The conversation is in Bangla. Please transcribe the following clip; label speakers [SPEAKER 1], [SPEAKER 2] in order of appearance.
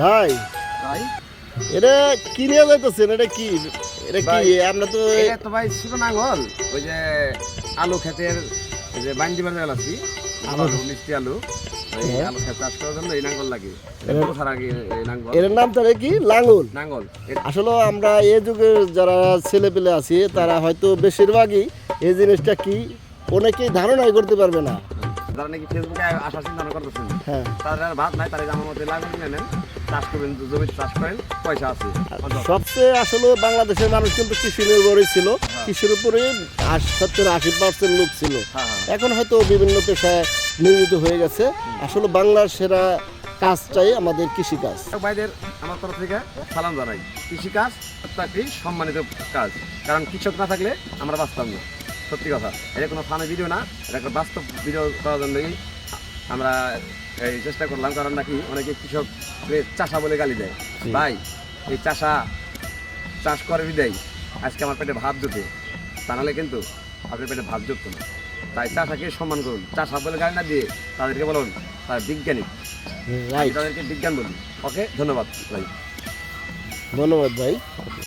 [SPEAKER 1] ভাই।
[SPEAKER 2] ভাই?
[SPEAKER 1] এটা কি নিয়ে যাইতেছেন? এটা কি? এটা কি? আমরা তো
[SPEAKER 2] এটা তো ভাই ছোট নাঙ্গল ওই যে আলু ক্ষেতের ওই যে বাইন্দি বাজার আছি। আলু মিষ্টি আলু।
[SPEAKER 1] হ্যাঁ।
[SPEAKER 2] আলু ক্ষেত চাষ করার জন্য এই নাঙ্গল লাগে।
[SPEAKER 1] এর নাম কি? লাঙ্গল। আসলে আমরা এই যুগের যারা ছেলে পেলে আছি তারা হয়তো বেশিরভাগই এই জিনিসটা কি? অনেকেই ধারণাই করতে পারবে না।
[SPEAKER 2] যারা নাকি ফেসবুকে আসার চিন্তা করতেছেন
[SPEAKER 1] হ্যাঁ।
[SPEAKER 2] ভাত নাই তারা আমার মধ্যে লাগান নেন চাষ করবেন জমিতে চাষ করেন পয়সা আছে।
[SPEAKER 1] সবচেয়ে আসলে বাংলাদেশের মানুষ কিন্তু কৃষি নির্ভরই ছিল। কৃষির উপরে সত্তর আশি পার্সেন্ট লোক ছিল।
[SPEAKER 2] হ্যাঁ হ্যাঁ।
[SPEAKER 1] এখন হয়তো বিভিন্ন পেশায় নিয়োজিত হয়ে গেছে। আসলে বাংলার সেরা কাজটাই আমাদের কৃষিকাজ।
[SPEAKER 2] ভাইদের আমার তরফ থেকে সালাম জানাই। কৃষিকাজ একটা সম্মানিত কাজ কারণ কৃষক না থাকলে আমরা বাঁচতাম না। সত্যি কথা। এটা কোনো ফানি ভিডিও না এটা একটা বাস্তব ভিডিও করার জন্যই আমরা এই চেষ্টা করলাম কারণ নাকি অনেকে কৃষক চাষা বলে গালি দেয়। ভাই এই চাষা চাষ করে দেয় আজকে আমার পেটে ভাত জুটে। তা নাহলে কিন্তু আপনার পেটে ভাত জুটতো না। তাই চাষাকে সম্মান করুন। চাষা বলে গালি না দিয়ে তাদেরকে বলুন তার বিজ্ঞানী। তাদেরকে বিজ্ঞান বলুন ওকে ধন্যবাদ ভাই।
[SPEAKER 1] ধন্যবাদ ভাই।